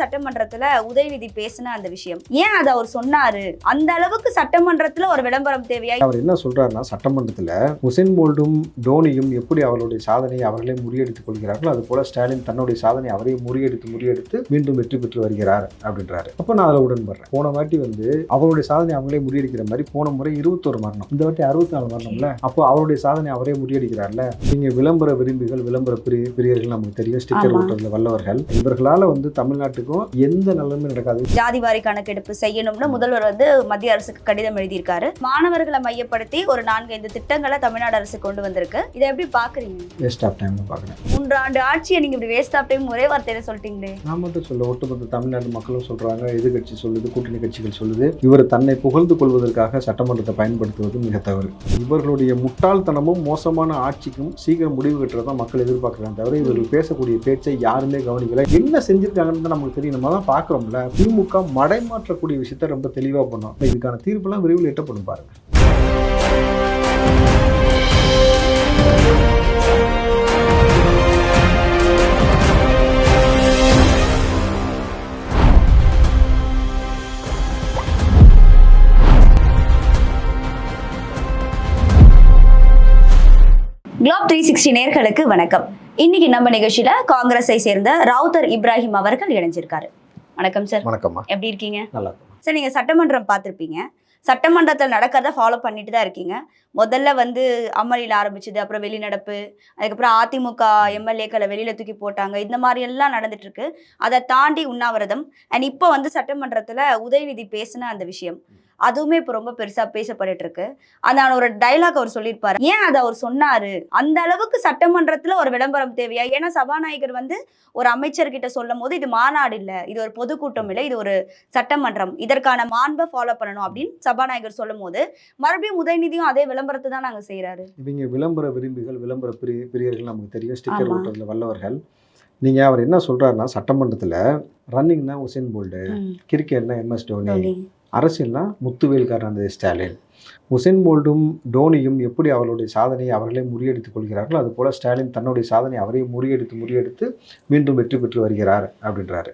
சட்டமன்றத்துல உதயநிதி பேசின அந்த விஷயம். ஏன் அதை அவர் சொன்னாரு? அந்த அளவுக்கு சட்டமன்றத்துல ஒரு விளம்பரம் தேவையா? அவர் என்ன சொல்றாருன்னா சட்டமன்றத்தில் உசேன் போல்டும் டோனியும் எப்படி அவர்களுடைய சாதனையை அவர்களே முறியடித்துக் கொள்கிறார்களோ அது போல ஸ்டாலின் தன்னுடைய சாதனை அவரே முறியடித்து முறியடித்து மீண்டும் வெற்றி பெற்று வருகிறார் அப்படின்றாரு. அப்போ நான் அதில் உடன்படுறேன். போன வாட்டி வந்து அவருடைய சாதனை அவங்களே முறியடிக்கிற மாதிரி போன முறை இருபத்தொரு மரணம். இந்த வாட்டி அறுபத்தி நாலு மரணம்ல? அப்போ அவருடைய சாதனை அவரே முறியடிக்கிறார்ல? நீங்க விளம்பர விரும்பிகள் விளம்பர பிரிய பிரியர்கள் நமக்கு தெரியும். ஸ்டிக்கர். ஓட்டுறதுல வல்லவர்கள். இவர்களால வந்து தமிழ்நாட்டுக்கும் எந்த நல்லமே நடக்காது. ஜாதிவாரி கணக்கெடுப்பு செய்யணும்னு முதல்வர் வந்து மத்திய அரசுக்கு கடிதம் எழுதியிருக்காரு. மாணவர்களை மையப்படுத்தி ஒரு நான்கு ஐந்து திட்டங்களை தமிழ்நாடு அரசு கொண்டு வந்திருக்கு. இதை எப்படி பாக்குறீங்க? வேஸ்ட் ஆஃப் டைம்னு பார்க்குறேன் மூன்றாண்டு ஆட்சியை நீங்க இப்படி வேஸ்ட் ஆஃப் டைம் ஒரே வார்த்தையில சொல்லிட்டீங்களே. நான் மட்டும் சொல்ல ஒட்டுமொத்த தமிழ்நாட்டு மக்களும் சொல்றாங்க எதிர்கட்சி சொல்லுது கூட்டணி கட்சிகள் சொல்லுது. இவர் தன்னை புகழ்ந்து கொள்வதற்காக சட்டமன்றத்தை பயன்படுத்துவது மிக தவறு. இவர்களுடைய முட்டாள்தனமும் மோசமான ஆட்சிக்கும் சீக்கிரம் முடிவு கட்டுறதான் மக்கள் எதிர்பார்க்குறாங்க தவிர இவர்கள் பேசக்கூடிய பேச்சை யாருமே கவனிக்கல. என்ன செஞ்சிருக்காங்கன்னு தான் நமக்கு தெரியும். நம்ம தான் பார்க்குறோம்ல. திமுக மடைமாற்றக்கூடிய விஷயத்த ரொம்ப தெளிவாக பண்ணோம். இதுக்கான தீர்ப்பெல்லாம் விரைவில் எட்டப்படும் பாருங்கள் குளோப் த்ரீ சிக்ஸ்டி நேர்களுக்கு வணக்கம். இன்னைக்கு நம்ம நிகழ்ச்சியில காங்கிரஸை சேர்ந்த ராவுத்தர் இப்ராஹிம் அவர்கள் இணைஞ்சிருக்காரு. வணக்கம் சார் வணக்கம்மா. எப்படி இருக்கீங்க? நல்லா சார் நீங்கள் சட்டமன்றம் பார்த்துருப்பீங்க. சட்டமன்றத்தில் நடக்கிறத ஃபாலோ பண்ணிட்டு தான் இருக்கீங்க. முதல்ல வந்து அமளியில் ஆரம்பிச்சது அப்புறம் வெளிநடப்பு அதுக்கப்புறம் அதிமுக எம்எல்ஏக்களை வெளியில் தூக்கி போட்டாங்க. இந்த மாதிரி எல்லாம் நடந்துட்டு இருக்கு. அதை தாண்டி உண்ணாவிரதம். அண்ட் இப்போ வந்து சட்டமன்றத்தில் உதயநிதி பேசின அந்த விஷயம். அதுவுமே இப்போ ரொம்ப பெருசாக பேசப்பட்டுட்டு இருக்கு அந்த ஒரு டைலாக் அவர் சொல்லியிருப்பாரு. ஏன் அதை அவர் சொன்னாரு? அந்த அளவுக்கு சட்டமன்றத்தில் ஒரு விளம்பரம் தேவையா? ஏன்னா சபாநாயகர் வந்து ஒரு அமைச்சர்கிட்ட சொல்லும் போது இது மாநாடு இல்லை இது ஒரு பொதுக்கூட்டம் இல்லை இது ஒரு சட்டமன்றம். இதற்கான மாண்பை ஃபாலோ பண்ணணும் அப்படின்னு சபாநாயகர் சொல்லும் போது மறுபடியும் உதயநிதியும் அதே விளம்பரத்தை தான் நாங்க செய்யறாரு இவங்க விளம்பர விரும்பிகள் விளம்பர பிரிய பிரியர்கள் நமக்கு தெரியும். ஸ்டிக்கர். ஓட்டுறதுல வல்லவர்கள். நீங்கள் அவர் என்ன சொல்றாருன்னா சட்டமன்றத்தில் ரன்னிங்னா உசேன் போல்டு கிரிக்கெட்னா எம்எஸ் டோனி அரசியல்னா முத்துவேல் கருணாநிதி ஸ்டாலின். உசேன் போல்டும் டோனியும் எப்படி அவர்களுடைய சாதனையை அவர்களே முறியடித்துக் கொள்கிறார்களோ அது போல ஸ்டாலின் தன்னுடைய சாதனை அவரே முறியடித்து முறியடித்து மீண்டும் வெற்றி பெற்று வருகிறார் அப்படின்றாரு.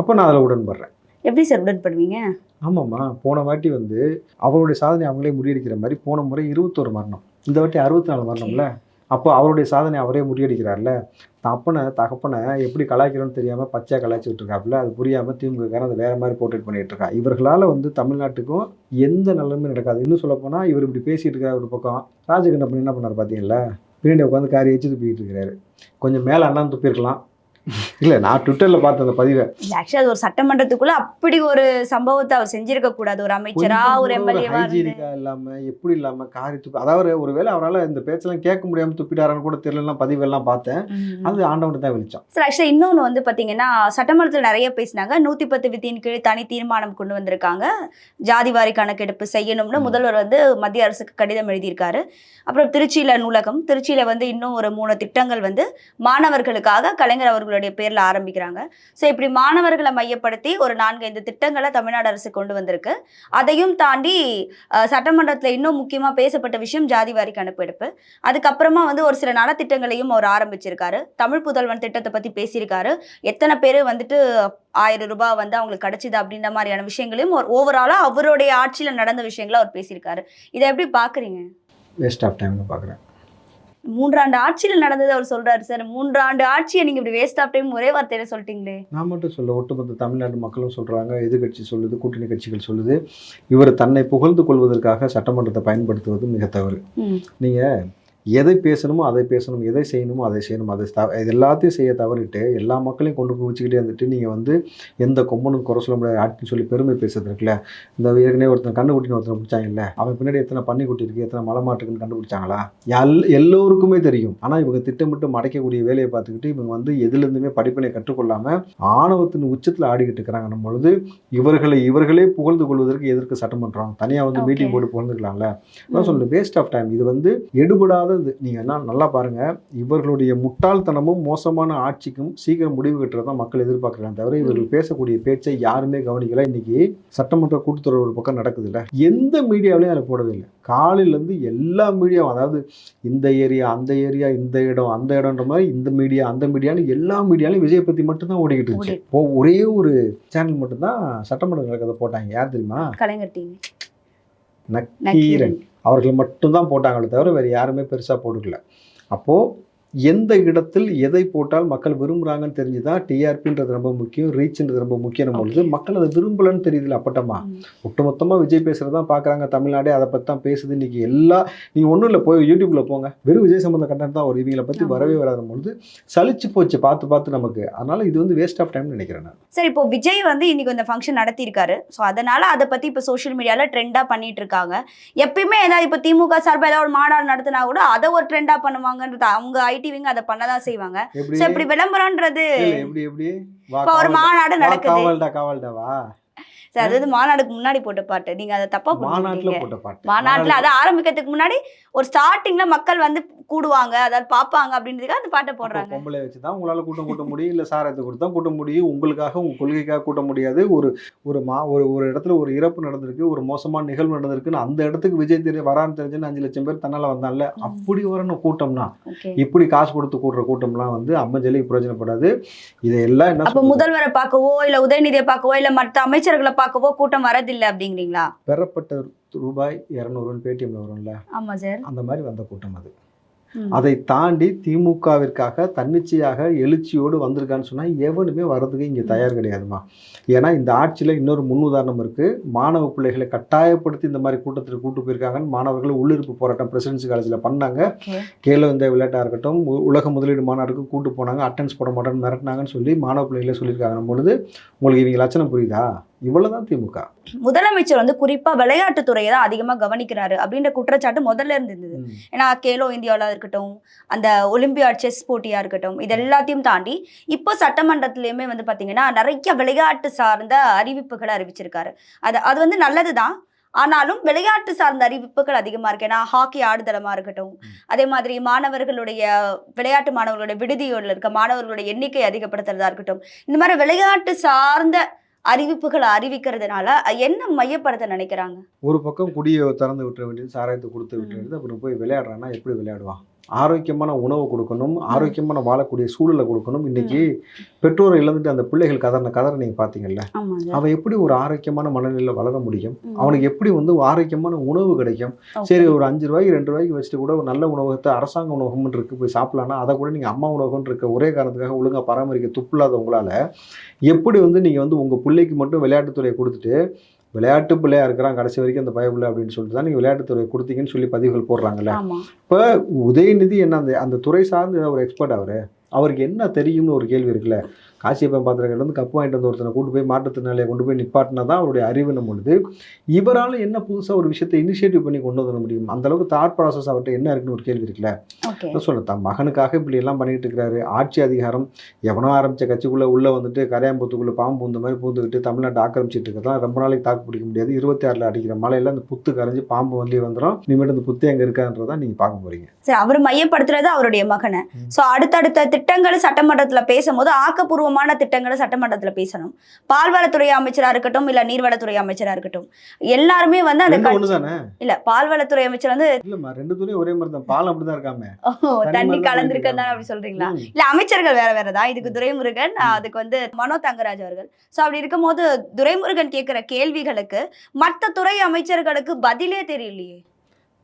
அப்போ நான் அதில் உடன்படுறேன். எப்படி சார் உடன்படுவீங்க? ஆமாம்மா போன வாட்டி வந்து அவருடைய சாதனை அவங்களே முறியடிக்கிற மாதிரி போன முறை இருபத்தோரு மரணம். இந்த வாட்டி அறுபத்தி நாலு மரணம்ல? அப்போ அவருடைய சாதனை அவரே முறியடிக்கிறார்ல? தப்பனை தகப்பனை எப்படி கலாய்க்கிறோன்னு தெரியாமல் பச்சையாக கலாய்ச்சிக்கிட்டு இருக்காப்புல அது புரியாமல் திமுகக்காரன் அதை வேறு மாதிரி போர்ட்ரேட் பண்ணிகிட்டு இருக்கா இவர்களால் வந்து தமிழ்நாட்டுக்கும் எந்த நல்லமே நடக்காது. இன்னும் சொல்லப்போனால் இவர் இப்படி பேசிகிட்டு இருக்கிற ஒரு பக்கம். ராஜகண்ணப்பன் என்ன பண்ணார் பார்த்தீங்களா? பின்னாடி உட்காந்து காரி வச்சு துப்பிக்கிட்டு இருக்கிறாரு. கொஞ்சம் மேலே அண்ணாந்து துப்பியிருக்கலாம் இல்லை நான் ட்விட்டரில் பார்த்த அந்த பதிவை. ஆக்சுவலா அது ஒரு சட்டமன்றத்துக்குள்ள அப்படி ஒரு சம்பவத்தை அவர் செஞ்சிருக்க கூடாது ஒரு அமைச்சரா ஒரு எம்எல்ஏவா இல்லாம எப்படி இல்லாம காரி துப்பி அதாவது ஒருவேளை அவரால் இந்த பேச்செல்லாம் கேட்க முடியாம துப்பிட்டாரான்னு கூட தெரியலாம் பதிவெல்லாம் பார்த்தேன். அது ஆண்டவன் தான் வெளிச்சம் சார் ஆக்சுவலாக இன்னொன்று வந்து பார்த்தீங்கன்னா சட்டமன்றத்தில் நிறைய பேசினாங்க. நூற்றி பத்து வித்தியின் கீழ் தனி தீர்மானம் கொண்டு வந்திருக்காங்க. ஜாதிவாரி கணக்கெடுப்பு செய்யணும்னு முதல்வர் வந்து மத்திய அரசுக்கு கடிதம் எழுதியிருக்காரு. அப்புறம் திருச்சியில் நூலகம் திருச்சியில் வந்து இன்னும் ஒரு மூணு திட்டங்கள் வந்து மாணவர்களுக்காக கலைஞர் அவர்களுடைய பேரில் ஆரம்பிக்கிறாங்க. ஸோ இப்படி மாணவர்களை மையப்படுத்தி ஒரு நான்கு ஐந்து திட்டங்களை தமிழ்நாடு அரசு கொண்டு வந்திருக்கு. அதையும் தாண்டி சட்டமன்றத்தில் இன்னும் முக்கியமாக பேசப்பட்ட விஷயம் ஜாதிவாரி கணக்கெடுப்பு அதுக்கப்புறமா வந்து ஒரு சில நலத்திட்டங்களையும் அவர் ஆரம்பிச்சிருக்காரு. தமிழ் புதல்வன் திட்டத்தை பற்றி பேசியிருக்காரு. எத்தனை பேர் வந்துட்டு ஆயிரம் ரூபாய் வந்து அவங்களுக்கு கிடைச்சிது அப்படின்ற மாதிரியான விஷயங்களையும் ஒரு ஓவராலாக அவருடைய ஆட்சியில் நடந்த விஷயங்களை அவர் பேசியிருக்காரு. இதை எப்படி பார்க்குறீங்க வேஸ்ட் ஆஃப் டைம்னு பார்க்குறேன் மூன்றாண்டு ஆட்சியில் நடந்தது அவர் சொல்றாரு சார். மூன்றாண்டு ஆட்சியை நீங்க இப்படி வேஸ்ட் ஆஃப் டைம் ஒரே வார்த்தையில சொல்லிட்டீங்களே. நான் மட்டும் சொல்ல ஒட்டுமொத்த தமிழ்நாட்டு மக்களும் சொல்றாங்க எதிர்கட்சி சொல்லுது கூட்டணி கட்சிகள் சொல்லுது. இவர் தன்னை புகழ்ந்து கொள்வதற்காக சட்டமன்றத்தை பயன்படுத்துவது மிக தவறு. நீங்க எதை பேசணுமோ அதை பேசணும் எதை செய்யணுமோ அதை செய்யணும். அதை த- இது எல்லாத்தையும் செய்ய தவறிட்டு எல்லா மக்களையும் கொண்டு போய் வச்சுக்கிட்டே வந்துட்டு நீங்கள் வந்து எந்த கொம்பனும் குறை சொல்ல முடியாது ஆட்சின்னு சொல்லி பெருமை பேசுறது இருக்குல்ல? இந்த ஏற்கனவே ஒருத்தன் கண்டுக்குட்டின்னு ஒருத்தனை பிடிச்சாங்கல்ல? அவன் பின்னாடி எத்தனை பன்னிக்குட்டி இருக்குது எத்தனை மலை மாட்டுக்குன்னு கண்டுபிடிச்சாங்களா? எல் எல்லோருக்குமே தெரியும். ஆனால் இவங்க திட்டமிட்டு மடைக்கக்கூடிய வேலையை பார்த்துக்கிட்டு இவங்க வந்து எதுலேருந்துமே படிப்பினை கற்றுக்கொள்ளாமல் ஆணவத்தின் உச்சத்தில் ஆடிக்கிட்டு இருக்கிறாங்க பொழுது இவர்களை இவர்களே புகழ்ந்து கொள்வதற்கு எதற்கு சட்டமன்றம் தனியாக வந்து. மீட்டிங் போட்டு புகழ்ந்துக்கலாம்ல? அதான் சொல்லுது வேஸ்ட் ஆஃப் டைம் இது வந்து எடுபடாத அதாவது நீங்கள் என்ன நல்லா பாருங்க. இவர்களுடைய முட்டாள்தனமும் மோசமான ஆட்சிக்கும் சீக்கிரம் முடிவு கட்டுறது தான் மக்கள் எதிர்பார்க்குறாங்க தவிர இவர்கள் பேசக்கூடிய பேச்சை யாருமே கவனிக்கல. இன்னைக்கு சட்டமன்ற கூட்டுத்தொடர் ஒரு பக்கம் நடக்குது இல்லை எந்த மீடியாவிலையும் அதை போடவே இல்லை காலையிலேருந்து எல்லா மீடியாவும் அதாவது இந்த ஏரியா அந்த ஏரியா இந்த இடம் அந்த இடம்ன்ற மாதிரி இந்த மீடியா அந்த மீடியான்னு எல்லா மீடியாலையும் விஜய் பற்றி மட்டும்தான் ஓடிக்கிட்டு இருந்துச்சு. இப்போ ஒரே ஒரு சேனல் மட்டும்தான் சட்டமன்ற நடக்கிறத போட்டாங்க. யார் தெரியுமா? கலைஞர் டிவி நக்கீரன். அவர்கள் மட்டும்தான் போட்டாங்களே தவிர வேறு யாருமே பெருசாக போட்டுக்கல அப்போது எந்த இடத்தில் எதை போட்டால் மக்கள் விரும்புகிறாங்கன்னு தெரிஞ்சு தான் டிஆர்பின்றது ரொம்ப முக்கியம் ரீச்ன்றது ரொம்ப முக்கியம் பொழுது மக்கள் அதை விரும்பலன்னு தெரியுதுல அப்பட்டமா. ஒட்டுமொத்தமாக விஜய் பேசுகிறது தான் பார்க்குறாங்க தமிழ்நாடே அதை பற்றி தான் பேசுது. இன்னைக்கு எல்லா நீங்கள் ஒன்றும் இல்லை போய் யூடியூப்பில் போங்க. வெறும் விஜய் சம்மந்த கண்டென்ட் தான் ஒரு இவங்களை பற்றி. வரவே வராத பொழுது சலிச்சு போச்சு பார்த்து பார்த்து நமக்கு. அதனால் இது வந்து வேஸ்ட் ஆஃப் டைம்னு நினைக்கிறேன் நான். சரி இப்போ விஜய் வந்து இன்னைக்கு இந்த ஃபங்க்ஷன் நடத்தியிருக்காரு. ஸோ அதனால அதை பத்தி இப்போ சோஷியல் மீடியால ட்ரெண்டா பண்ணிட்டு இருக்காங்க. எப்பயுமே ஏதாவது இப்போ திமுக சார்பா ஏதாவது ஒரு மாநாடு நடத்தினா கூட அதை ஒரு ட்ரெண்டா பண்ணுவாங்கன்றது அவங்க ஐடிவிங்க அதை பண்ணதான் செய்வாங்க. ஸோ இப்படி விளம்பரம்ன்றது எப்படி எப்படி? இப்போ ஒரு. மாநாடு நடக்குது. காவல்டா காவல்டாவா சரி, அதாவது மாநாடுக்கு முன்னாடி போட்ட பாட்டு. நீங்க அதை தப்பா மாநாட்டுல போட்ட பாட்டு. மாநாட்டுல அதை ஆரம்பிக்கிறதுக்கு முன்னாடி ஒரு ஸ்டார்டிங்ல மக்கள் வந்து கூடுவாங்க அதாவது பாப்பாங்க அப்படின்றதுக்காக அந்த பாட்டை போடுறாங்க. பொம்பளை வச்சு தான் உங்களால கூட்டம் கூட்ட முடியும் இல்ல சாரத்தை கொடுத்து கூட்ட முடியும் உங்களுக்காக உங்க கொள்கைக்காக கூட்ட முடியாது. ஒரு ஒரு மா ஒரு ஒரு இடத்துல ஒரு இறப்பு நடந்திருக்கு ஒரு மோசமான நிகழ்வு நடந்திருக்குன்னு அந்த இடத்துக்கு விஜய் தெரிய வரான்னு தெரிஞ்சுன்னு அஞ்சு லட்சம் பேர் தன்னால வந்தான்ல ம். அப்படி வரணும் கூட்டம்னா. இப்படி காசு கொடுத்து கூட்டுற கூட்டம்லாம் வந்து அம்மஞ்சலி பிரயோஜனப்படாது. இதையெல்லாம் என்ன அப்ப? முதல்வரை பார்க்கவோ இல்ல உதயநிதியை பார்க்கவோ இல்ல மற்ற அமைச்சர்களை பார்க்கவோ கூட்டம் வரதில்லை அப்படிங்கிறீங்களா? பெறப்பட்ட ரூபாய் இரநூறுன்னு பேடிஎம்ல வரும்ல. ஆமா சார். அந்த மாதிரி வந்த கூட்டம் அது. அதை தாண்டி திமுகவிற்காக தன்னிச்சையாக எழுச்சியோடு வந்திருக்கான்னு சொன்னா எவனுமே வர்றதுக்கு இங்க தயார் கிடையாதுமா. ஏன்னா இந்த ஆட்சியில இன்னொரு முன்னுதாரணம் இருக்கு. மாணவ பிள்ளைகளை கட்டாயப்படுத்தி இந்த மாதிரி கூட்டத்தில் கூட்டு போயிருக்காங்கன்னு மாணவர்கள் உள்ளிருப்பு போராட்டம் பிரசிடென்சி காலேஜில் பண்ணாங்க. கேலோ இந்த விளையாட்டாக இருக்கட்டும் உலக முதலீடு மாநாடுக்கு கூட்டு போனாங்க அட்டன்ஸ் போட மாட்டேன்னு மிரட்டினாங்கன்னு சொல்லி மாணவ பிள்ளைகளே சொல்லியிருக்காங்க. பொழுது உங்களுக்கு இவங்க லட்சணம் புரியுதா? இவ்வளவுதான் திமுக. முதலமைச்சர் வந்து குறிப்பா விளையாட்டுத் துறையை தான் அதிகமா கவனிக்கிறாரு அப்படின்ற குற்றச்சாட்டு முதல்ல இருந்து இருந்தது. ஏன்னா கேலோ இந்தியாவில் இருக்கட்டும் அந்த ஒலிம்பியாட் செஸ் போட்டியா இருக்கட்டும் இது எல்லாத்தையும் தாண்டி இப்போ சட்டமன்றத்திலயுமே வந்து பாத்தீங்கன்னா நிறைய விளையாட்டு சார்ந்த அறிவிப்புகளை அறிவிச்சிருக்காரு. அது அது வந்து நல்லதுதான். ஆனாலும் விளையாட்டு சார்ந்த அறிவிப்புகள் அதிகமா இருக்கு. ஏன்னா ஹாக்கி ஆடுதளமா இருக்கட்டும் அதே மாதிரி மாணவர்களுடைய விளையாட்டு மாணவர்களுடைய விடுதியோட இருக்க மாணவர்களுடைய எண்ணிக்கை அதிகப்படுத்துறதா இருக்கட்டும் இந்த மாதிரி விளையாட்டு சார்ந்த அறிவிப்புகளை அறிவிக்கிறதுனால என்ன மையப்படுத்த நினைக்கிறாங்க? ஒரு பக்கம் குடியை திறந்து விட்டுற வேண்டியது சாராயத்தை கொடுத்து விட்டு அப்புறம் போய் விளையாடுறான்னா எப்படி விளையாடுவான்? ஆரோக்கியமான உணவு கொடுக்கணும் ஆரோக்கியமான வாழக்கூடிய சூழலை கொடுக்கணும். இன்னைக்கு பெற்றோரை இழந்துட்டு அந்த பிள்ளைகள் கதறின கதரை நீங்க பாத்தீங்கல்ல அவன் எப்படி ஒரு ஆரோக்கியமான மனநிலையில் வளர முடியும். அவனுக்கு எப்படி வந்து ஆரோக்கியமான உணவு கிடைக்கும். சரி ஒரு அஞ்சு ரூபாய்க்கு ரெண்டு ரூபாய்க்கு வச்சுட்டு கூட ஒரு நல்ல உணவகத்தை அரசாங்க உணவகம் இருக்கு போய் சாப்பிடலாம்னா அதை கூட நீங்க அம்மா உணவகம் இருக்க ஒரே காரணத்துக்காக ஒழுங்கா பராமரிக்க துப்பில்லாத உங்களால எப்படி வந்து நீங்க வந்து உங்க பிள்ளைக்கு மட்டும் விளையாட்டுத்துறையை கொடுத்துட்டு விளையாட்டு பிள்ளையா இருக்கிறான் கடைசி வரைக்கும் அந்த பயப்பில்லை அப்படின்னு சொல்லிட்டு தான் நீங்க விளையாட்டுத்துறையை கொடுத்தீங்கன்னு சொல்லி பதிவுகள் போடுறாங்கல்ல. இப்போ உதயநிதி என்ன அந்த அந்த துறை சார்ந்து ஒரு எக்ஸ்பர்ட் அவரு? அவருக்கு என்ன தெரியும்னு ஒரு கேள்வி இருக்குல்ல. காசியப்பன் பாத்திரம் வந்து கப்பு வாங்கிட்டு வந்து ஒருத்தனை கொண்டு போய் மாற்றுத்திறனாளியை கொண்டு போய் நிப்பாட்டினா தான் அவருடைய அறிவினம் பொழுது இவரால் என்ன புதுசாக ஒரு விஷயத்தை இனிஷியேட்டிவ் பண்ணி கொண்டு வர முடியும்? அந்த அளவுக்கு தாட் ப்ராசஸ் அவர்கிட்ட என்ன இருக்குன்னு ஒரு கேள்வி இருக்குல்ல? சொல்ல தன் மகனுக்காக இப்படி எல்லாம் பண்ணிட்டு இருக்கிறாரு. ஆட்சி அதிகாரம் எவனோ ஆரம்பிச்ச கட்சிக்குள்ள உள்ள வந்துட்டு கரையாம்பூத்துக்குள்ள பாம்பு பூந்த மாதிரி பூந்துக்கிட்டு தமிழ்நாட்டை ஆக்கிரமிச்சிட்டு இருக்கிறதெல்லாம் ரொம்ப நாளைக்கு தாக்கு பிடிக்க முடியாது. இருபத்தி ஆறில் அடிக்கிற மழையில அந்த புத்து கரைஞ்சு பாம்பு வந்து வந்துடும் இனிமேட்டு அந்த புத்து எங்க இருக்கான்றதான் நீங்க பார்க்க போறீங்க. சரி அவர் மையப்படுத்துறது அவருடைய மகனை. சோ அடுத்தடுத்த திட்டங்கள் சட்டமன்றத்துல பேசும்போது ஆக்கப்பூர்வமான திட்டங்களை சட்டமன்றத்துல பேசணும். பால்வளத்துறை அமைச்சரா இருக்கட்டும் இல்ல நீர்வளத்துறை அமைச்சரா இருக்கட்டும். எல்லாருமே வந்து அந்த தானே இல்ல பால்வளத்துறை அமைச்சர் வந்து இல்லம்மா ரெண்டு துறையும் ஒரே மாதிரி தான் பால் அப்படிதான் இருக்காமே. ஓ, தண்ணி தான் கலந்திருக்கேன் பண்ணிட்டு அப்படி சொல்றீங்களா. இல்ல அமைச்சர்கள் வேற வேற தான் இதுக்கு துரைமுருகன் அதுக்கு வந்து மனோ தங்கராஜ் அவர்கள். சோ அப்படி இருக்கும்போது துரைமுருகன் கேட்கிற கேள்விகளுக்கு மத்த துறை அமைச்சர்களுக்கு பதிலே தெரியலையே.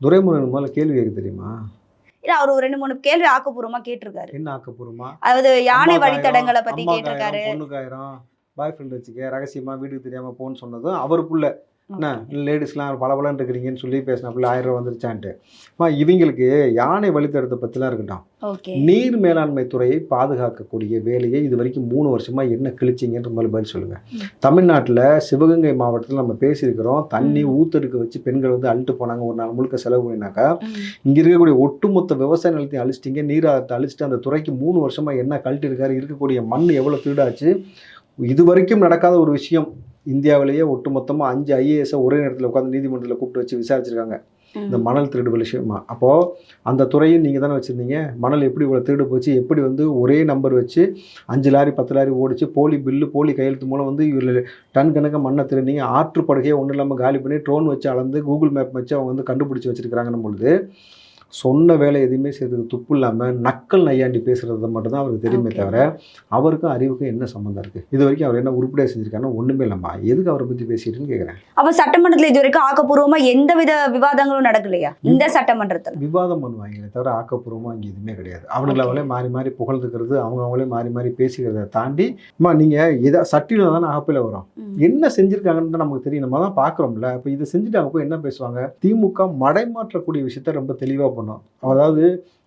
துரைமுருகன் முதல்ல கேள்வி கேட்க தெரியுமா? இல்ல அவர் ஒரு ரெண்டு மூணு கேள்வி ஆக்கப்பூர்வமா கேட்டிருக்காரு. என்ன ஆக்கப்பூர்வமா? அதாவது யானை வழித்தடங்களை பத்தி கேட்டிருக்காரு. பாய் ஃப்ரெண்ட் வச்சுக்க ரகசியமா வீட்டுக்கு தெரியாம போன்னு சொன்னதும் அவருக்குள்ள. என்ன லேடிஸ்லாம் பளபளன்னு இருக்கிறீங்கன்னு சொல்லி பேசினாப்புல ஆயிரம் ரூபா வந்துருச்சான்ட்டு. இவங்களுக்கு யானை வழித்தடத்தை பற்றிலாம் இருக்கட்டும். நீர் மேலாண்மை துறையை பாதுகாக்கக்கூடிய வேலையை இது வரைக்கும் மூணு வருஷமா என்ன கிழிச்சிங்கன்ற மாதிரி பதில் சொல்லுங்க. ம். தமிழ்நாட்டில் சிவகங்கை மாவட்டத்தில் நம்ம பேசியிருக்கிறோம். தண்ணி. ஊத்தெடுக்க வச்சு பெண்கள் வந்து அழுட்டு போனாங்க ஒரு நாள் முழுக்க செலவு பண்ணினாக்கா. இங்க இருக்கக்கூடிய ஒட்டுமொத்த விவசாய நிலத்தையும் அழிச்சிட்டீங்க. நீராத்தை அழிச்சிட்டு அந்த துறைக்கு மூணு வருஷமா என்ன கழட்டி இருக்காரு இருக்கக்கூடிய மண் எவ்வளவு திருடாச்சு இது வரைக்கும் நடக்காத ஒரு விஷயம் இந்தியாவிலேயே ஒட்டுமொத்தமா அஞ்சு ஐஏஎஸ் ஒரே நேரத்தில் உட்காந்து நீதிமன்றத்தில் கூப்பிட்டு வச்சு விசாரிச்சிருக்காங்க. இந்த மணல் திருடு விஷயமா. அப்போது அந்த துறையும் நீங்கள் தானே வச்சுருந்தீங்க? மணல் எப்படி இவ்வளோ திருடு போச்சு? எப்படி வந்து ஒரே நம்பர் வச்சு அஞ்சு லாரி பத்து லாரி ஓடிச்சு போலி பில்லு போலி கையெழுத்து மூலம் வந்து இதில் டன் கணக்க மண்ணை திருடிங்க ஆற்று படுகையை ஒன்றும் இல்லாமல் காலி பண்ணி ட்ரோன் வச்சு அளந்து கூகுள் மேப் வச்சு அவங்க வந்து கண்டுபிடிச்சி வச்சிருக்காங்கன்னும் பொழுது சொன்ன வேலை எதுவுமே செய்யறதுக்கு துப்பு இல்லாமல் நக்கல் நையாண்டி பேசுறது மட்டும்தான் அவருக்கு தெரியுமே. தவிர அவருக்கும் அறிவுக்கும் என்ன சம்மந்தம் இருக்குது இது வரைக்கும் அவர் என்ன உருப்படியாக செஞ்சிருக்காருன்னா ஒன்றுமே இல்லைம்மா. எதுக்கு அவரை பற்றி பேசிட்டுன்னு கேட்குறேன் அப்ப சட்டமன்றத்துல இது வரைக்கும் ஆக்கப்பூர்வமா எந்தவித விவாதங்களும் நடக்கலையா? இந்த சட்டமன்றத்துல. விவாதம் பண்ணுவாங்களே தவிர ஆக்கப்பூர்வமாக இங்கே எதுவுமே கிடையாது. அவனுங்களை அவங்களே மாறி மாறி புகழ்ந்துக்கிறது அவங்க அவங்களே மாறி மாறி பேசிக்கிறத தாண்டி அம்மா நீங்கள் இதை சட்டியில் தானே ஆப்பில் வரும். என்ன செஞ்சிருக்காங்கன்னு தான் நமக்கு தெரியும். நம்ம தான் பார்க்குறோம்ல. இப்போ இதை செஞ்சுட்டு அங்கே போய் என்ன பேசுவாங்க? திமுக மடைமாற்றக்கூடிய விஷயத்த ரொம்ப தெளிவாக பண்ணும் அதாவது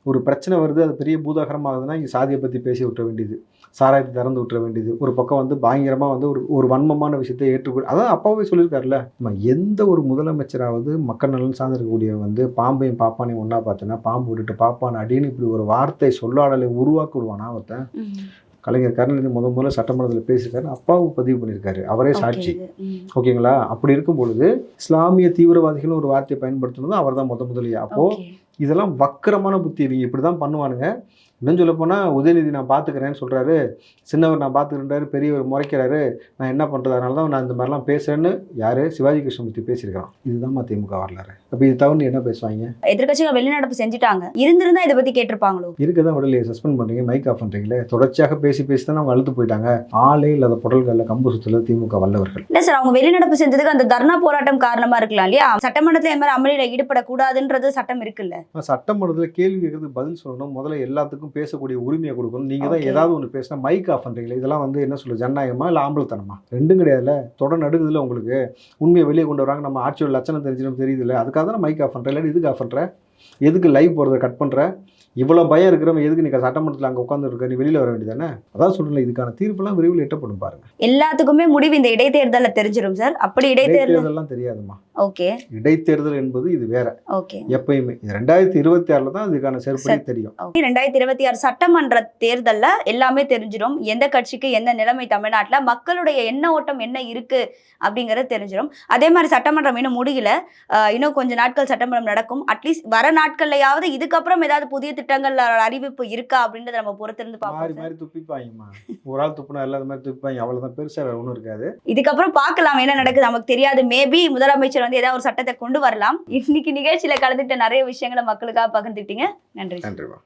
ஒரு பிரச்சனை வருது அது பெரிய பூதாகரமாகுதுன்னா இங்கே சாதியை பற்றி பேசி விட்டுற வேண்டியது சாராயத்தை திறந்து விட்டுற வேண்டியது ஒரு பக்கம் வந்து பயங்கரமாக வந்து ஒரு ஒரு வன்மமான விஷயத்தை ஏற்றுக்கொள் அதான் அப்பாவே சொல்லியிருக்காருல்ல நம்ம எந்த ஒரு முதலமைச்சராவது மக்கள் நலன் சார்ந்திருக்கக்கூடிய வந்து பாம்பையும் பாப்பானையும் ஒன்றா பார்த்தோன்னா பாம்பு விட்டுட்டு பாப்பான் அடின்னு இப்படி ஒரு வார்த்தை சொல்லாடலை உருவாக்கி விடுவானா ஒருத்தன். கலைஞர் கருணாநிதி முத முதல்ல சட்டமன்றத்தில் பேசியிருக்காரு அப்பாவும் பதிவு பண்ணியிருக்காரு அவரே சாட்சி. ஓகேங்களா அப்படி இருக்கும் பொழுது இஸ்லாமிய தீவிரவாதிகள் ஒரு வார்த்தையை பயன்படுத்தினதும் அவர் தான் முத முதலியா அப்போ Okay. இதெல்லாம் வக்கரமான புத்தி இவங்க இப்படி தான் பண்ணுவானுங்க. இன்னும் சொல்ல போனால் உதயநிதி நான் பார்த்துக்கிறேன்னு சொல்கிறாரு சின்னவர் நான் பார்த்துக்கிறேன்றாரு பெரியவர் முறைக்கிறாரு. நான் என்ன பண்ணுறது அதனால தான் நான் இந்த மாதிரிலாம் பேசுகிறேன்னு யார்? சிவாஜி கிருஷ்ணமூர்த்தி பேசியிருக்கான் இதுதான் திமுக வரலாறு. அப்போ இது தவிர்த்து என்ன பேசுவாங்க? எதிர்க்கட்சிகள் வெளிநடப்பு செஞ்சுட்டாங்க. இருந்திருந்தா இதை பத்தி கேட்டிருப்பாங்களோ? இருக்க தான் விடலையே சஸ்பெண்ட் பண்ணுறீங்க மைக் ஆஃப் பண்ணுறீங்களே தொடர்ச்சியாக பேசி பேசி தான் அவங்க அழுத்து போயிட்டாங்க. ஆளே இல்லாத புடல்களில் கம்பு சுத்துல திமுக வல்லவர்கள். இல்ல சார் அவங்க வெளிநடப்பு செஞ்சதுக்கு அந்த தர்ணா போராட்டம் காரணமா இருக்கலாம் இல்லையா? சட்டமன்றத்துல இந்த மாதிரி அமளியில ஈடுபடக்கூடாதுன்றது சட்டம் இருக்குல்ல? சட்டமன்றத்தில் கேள்வி கேட்கறதுக்கு பதில் சொல்லணும். முதல்ல எல்லாத்துக்கும் பேசக்கூடிய உரிமையை கொடுக்கணும். நீங்கள் தான். ஏதாவது ஒன்று பேசினா மைக் ஆஃப் பண்ணுறீங்களே இதெல்லாம் வந்து என்ன சொல்ல ஜனநாயகமா இல்லை ஆம்பளத்தனமா? ரெண்டும் கிடையாதுல்ல. தொடர் நடுக்குதுல உங்களுக்கு. உண்மையை வெளியே கொண்டு வராங்க. நம்ம ஆட்சியோட லட்சணம் தெரிஞ்சிடும் தெரியுதுல்ல. அதுக்காக தான் மைக் ஆஃப் பண்ணுறேன் இல்லை இதுக்கு ஆஃப் பண்ணுற எதுக்கு லைவ் போகிறத கட் பண்ணுற இவ்வளோ பயம் இருக்கிறவங்க எதுக்கு நீ சட்டமன்றத்தில் அங்கே உட்காந்து இருக்க? நீ வெளியில் வர வேண்டியதானே அதான் சொல்கிறேன் இதுக்கான தீர்ப்பெல்லாம் விரைவில் எட்டப்படும் பாருங்க. எல்லாத்துக்குமே முடிவு இந்த இடைத்தேர்தல்ல தெரிஞ்சிரும் சார். அப்படி இடைத்தேர்தல் தெரியாதுமா ஓகே இடைத்தேர்தல் என்பது இது வேற. ஓகே எப்பயுமே. ரெண்டாயிரத்தி இருபத்தி ஆறில் தான் இதுக்கான செருப்படி தெரியும். ரெண்டாயிரத்தி இருபத்தி ஆறு சட்டமன்ற தேர்தல்ல எல்லாமே தெரிஞ்சிடும் எந்த கட்சிக்கு என்ன நிலைமை தமிழ்நாட்டுல மக்களுடைய எண்ண ஓட்டம் என்ன இருக்கு அப்படிங்கறது தெரிஞ்சிடும் அதே மாதிரி சட்டமன்றம் இன்னும் முடியல. இன்னும் கொஞ்ச நாட்கள் சட்டமன்றம் நடக்கும். அட்லீஸ்ட் வர நாட்கள்லயாவது இதுக்கப்புறம் ஏதாவது புதிய திட்டங்கள் அறிவிப்பு இருக்கா அப்படின்றத நம்ம பொறுத்திருந்து பார்ப்போம் துப்பிப்பாங்கம்மா. ஒரு ஆள் துப்புனா இல்லாத மாதிரி துப்பிப்பாங்க. அவ்வளவுதான். பெருசா வேற ஒன்றும் இருக்காது. இதுக்கப்புறம் பார்க்கலாம். என்ன நடக்குது? நமக்கு தெரியாது. மேபி முதலமைச்சர் வந்து ஏதாவது ஒரு சட்டத்தை கொண்டு வரலாம். இன்னைக்கு நிகழ்ச்சியில கலந்துட்டு நிறைய விஷயங்களை மக்களுக்காக பகிர்ந்துட்டீங்க நன்றி. நன்றிமா